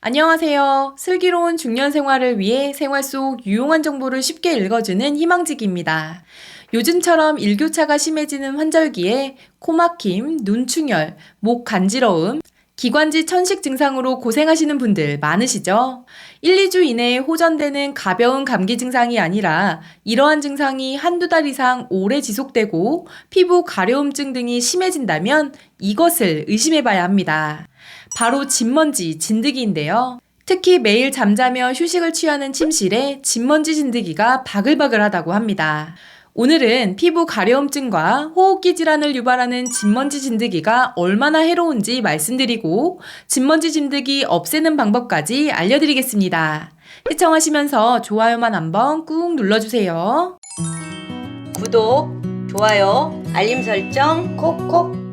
안녕하세요. 슬기로운 중년 생활을 위해 생활 속 유용한 정보를 쉽게 읽어주는 희망직입니다. 요즘처럼 일교차가 심해지는 환절기에 코막힘, 눈충혈, 목 간지러움, 기관지 천식 증상으로 고생하시는 분들 많으시죠? 1, 2주 이내에 호전되는 가벼운 감기 증상이 아니라 이러한 증상이 한두 달 이상 오래 지속되고 피부 가려움증 등이 심해진다면 이것을 의심해 봐야 합니다. 바로 진먼지, 진드기인데요. 특히 매일 잠자며 휴식을 취하는 침실에 진먼지 진드기가 바글바글하다고 합니다. 오늘은 피부 가려움증과 호흡기 질환을 유발하는 진먼지 진드기가 얼마나 해로운지 말씀드리고 진먼지 진드기 없애는 방법까지 알려드리겠습니다. 시청하시면서 좋아요만 한번 꾹 눌러주세요. 구독, 좋아요, 알림 설정 콕콕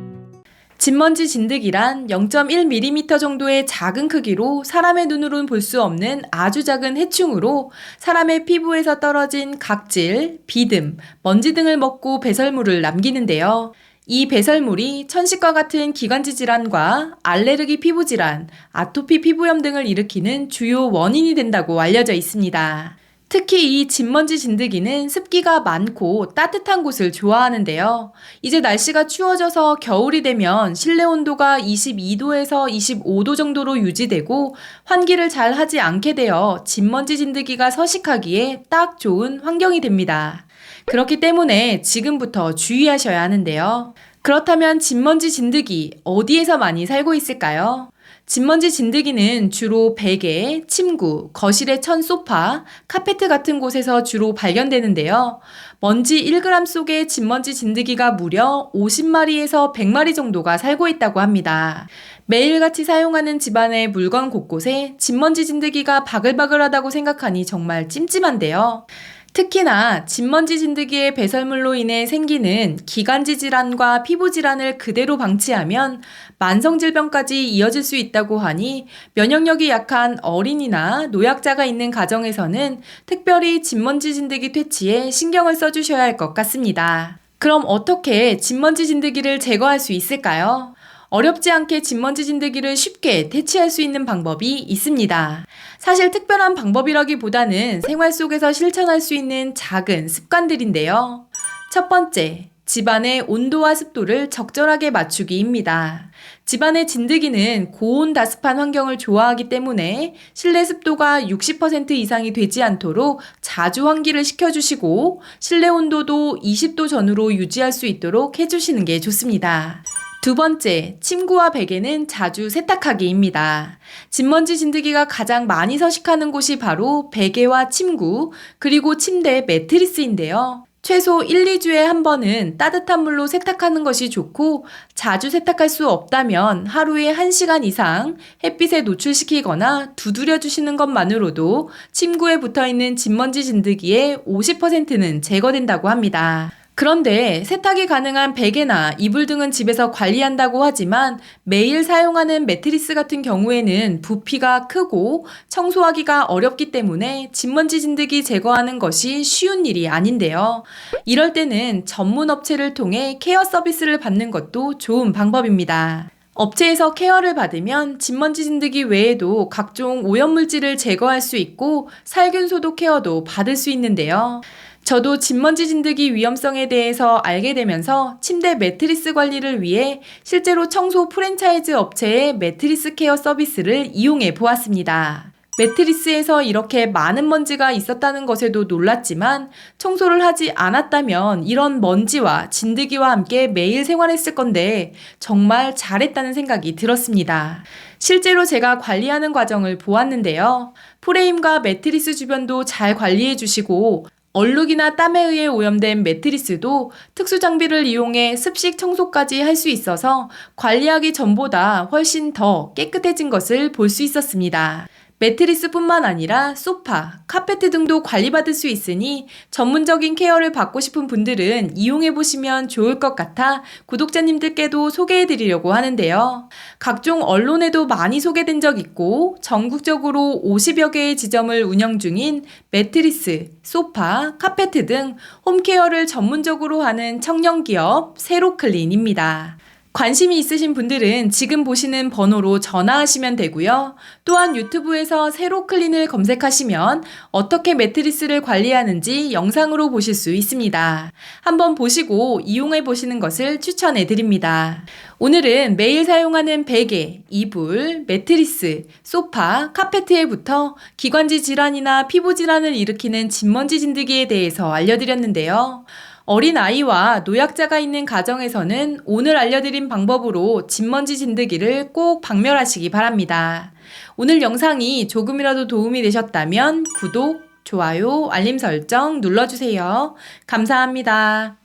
진먼지 진드기란 0.1mm 정도의 작은 크기로 사람의 눈으로는 볼 수 없는 아주 작은 해충으로 사람의 피부에서 떨어진 각질, 비듬, 먼지 등을 먹고 배설물을 남기는데요. 이 배설물이 천식과 같은 기관지 질환과 알레르기 피부 질환, 아토피 피부염 등을 일으키는 주요 원인이 된다고 알려져 있습니다. 특히 이 진먼지 진드기는 습기가 많고 따뜻한 곳을 좋아하는데요. 이제 날씨가 추워져서 겨울이 되면 실내 온도가 22도에서 25도 정도로 유지되고 환기를 잘 하지 않게 되어 진먼지 진드기가 서식하기에 딱 좋은 환경이 됩니다. 그렇기 때문에 지금부터 주의하셔야 하는데요. 그렇다면 진먼지 진드기 어디에서 많이 살고 있을까요? 진먼지 진드기는 주로 베개, 침구, 거실의 천 소파, 카페트 같은 곳에서 주로 발견되는데요. 먼지 1g 속에 진먼지 진드기가 무려 50마리에서 100마리 정도가 살고 있다고 합니다. 매일같이 사용하는 집안의 물건 곳곳에 진먼지 진드기가 바글바글하다고 생각하니 정말 찜찜한데요. 특히나 진먼지 진드기의 배설물로 인해 생기는 기관지 질환과 피부 질환을 그대로 방치하면 만성 질병까지 이어질 수 있다고 하니 면역력이 약한 어린이나 노약자가 있는 가정에서는 특별히 진먼지 진드기 퇴치에 신경을 써 주셔야 할 것 같습니다. 그럼 어떻게 진먼지 진드기를 제거할 수 있을까요? 어렵지 않게 진먼지 진드기를 쉽게 퇴치할 수 있는 방법이 있습니다. 사실 특별한 방법이라기보다는 생활 속에서 실천할 수 있는 작은 습관들인데요. 첫 번째, 집안의 온도와 습도를 적절하게 맞추기입니다. 집안의 진드기는 고온 다습한 환경을 좋아하기 때문에 실내 습도가 60% 이상이 되지 않도록 자주 환기를 시켜주시고 실내 온도도 20도 전후로 유지할 수 있도록 해주시는 게 좋습니다. 두 번째, 침구와 베개는 자주 세탁하기입니다. 진먼지 진드기가 가장 많이 서식하는 곳이 바로 베개와 침구, 그리고 침대 매트리스인데요. 최소 1, 2주에 한 번은 따뜻한 물로 세탁하는 것이 좋고 자주 세탁할 수 없다면 하루에 1시간 이상 햇빛에 노출시키거나 두드려 주시는 것만으로도 침구에 붙어 있는 진먼지 진드기의 50%는 제거된다고 합니다. 그런데 세탁이 가능한 베개나 이불 등은 집에서 관리한다고 하지만 매일 사용하는 매트리스 같은 경우에는 부피가 크고 청소하기가 어렵기 때문에 진먼지 진드기 제거하는 것이 쉬운 일이 아닌데요. 이럴 때는 전문 업체를 통해 케어 서비스를 받는 것도 좋은 방법입니다. 업체에서 케어를 받으면 진먼지 진드기 외에도 각종 오염물질을 제거할 수 있고 살균 소독 케어도 받을 수 있는데요. 저도 진먼지 진드기 위험성에 대해서 알게 되면서 침대 매트리스 관리를 위해 실제로 청소 프랜차이즈 업체의 매트리스 케어 서비스를 이용해 보았습니다. 매트리스에서 이렇게 많은 먼지가 있었다는 것에도 놀랐지만 청소를 하지 않았다면 이런 먼지와 진드기와 함께 매일 생활했을 건데 정말 잘했다는 생각이 들었습니다. 실제로 제가 관리하는 과정을 보았는데요. 프레임과 매트리스 주변도 잘 관리해 주시고 얼룩이나 땀에 의해 오염된 매트리스도 특수 장비를 이용해 습식 청소까지 할 수 있어서 관리하기 전보다 훨씬 더 깨끗해진 것을 볼 수 있었습니다. 매트리스뿐만 아니라 소파, 카페트 등도 관리받을 수 있으니 전문적인 케어를 받고 싶은 분들은 이용해 보시면 좋을 것 같아 구독자님들께도 소개해 드리려고 하는데요. 각종 언론에도 많이 소개된 적 있고 전국적으로 50여 개의 지점을 운영 중인 매트리스, 소파, 카페트 등 홈케어를 전문적으로 하는 청년 기업 세로클린입니다. 관심이 있으신 분들은 지금 보시는 번호로 전화하시면 되고요. 또한 유튜브에서 세로 클린을 검색하시면 어떻게 매트리스를 관리하는지 영상으로 보실 수 있습니다. 한번 보시고 이용해 보시는 것을 추천해 드립니다. 오늘은 매일 사용하는 베개, 이불, 매트리스, 소파, 카페트에부터 기관지 질환이나 피부 질환을 일으키는 진먼지 진드기에 대해서 알려드렸는데요. 어린 아이와 노약자가 있는 가정에서는 오늘 알려드린 방법으로 진먼지 진드기를 꼭 박멸하시기 바랍니다. 오늘 영상이 조금이라도 도움이 되셨다면 구독, 좋아요, 알림 설정 눌러주세요. 감사합니다.